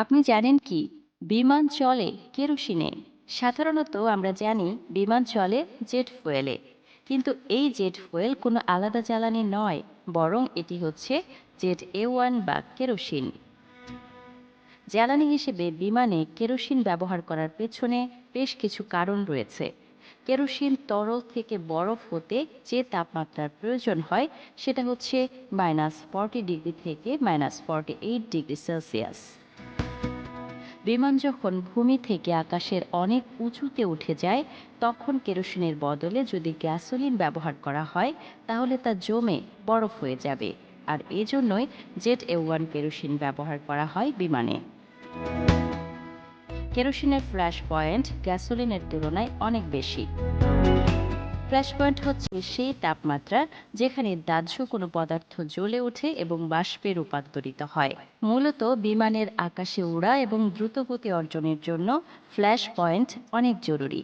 আপনি জানেন কি? বিমান চলে কেরোসিনে। সাধারণত আমরা জানি বিমান চলে জেট ফুয়েলে। কিন্তু এই জেট ফুয়েল কোনো আলাদা জ্বালানি নয়, বরং এটি হচ্ছে জেট এ ওয়ান বা কেরোসিন। জ্বালানি হিসেবে বিমানে কেরোসিন ব্যবহার করার পেছনে বেশ কিছু কারণ রয়েছে। কেরোসিন তরল থেকে বরফ হতে যে তাপমাত্রার প্রয়োজন হয়, সেটা হচ্ছে মাইনাস ফর্টি ডিগ্রি থেকে minus forty eight degree Celsius. বিমান যখন ভূমি থেকে আকাশের অনেক উঁচুতে উঠে যায়, তখন কেরোসিনের বদলে যদি গ্যাসোলিন ব্যবহার করা হয়, তাহলে তা জমে বরফ হয়ে যাবে। আর এজন্যই জেট এ ওয়ান কেরোসিন ব্যবহার করা হয় বিমানে। কেরোসিনের ফ্ল্যাশ পয়েন্ট গ্যাসোলিনের তুলনায় অনেক বেশি। ফ্ল্যাশ পয়েন্ট হচ্ছে সেই তাপমাত্রা যেখানে দাহ্য কোনো পদার্থ জ্বলে ওঠে এবং বাষ্পে রূপান্তরিত হয়। মূলত বিমানের আকাশে উড়া এবং দ্রুতগতি অর্জনের জন্য ফ্ল্যাশ পয়েন্ট অনেক জরুরি।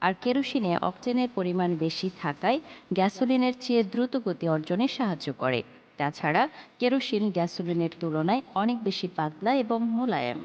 আর কেরোসিনে অক্টেনের পরিমাণ বেশি থাকায় গ্যাসোলিনের চেয়ে দ্রুত গতি অর্জনে সাহায্য করে। তাছাড়া কেরোসিন গ্যাসোলিনের তুলনায় অনেক বেশি পাতলা এবং মোলায়েম।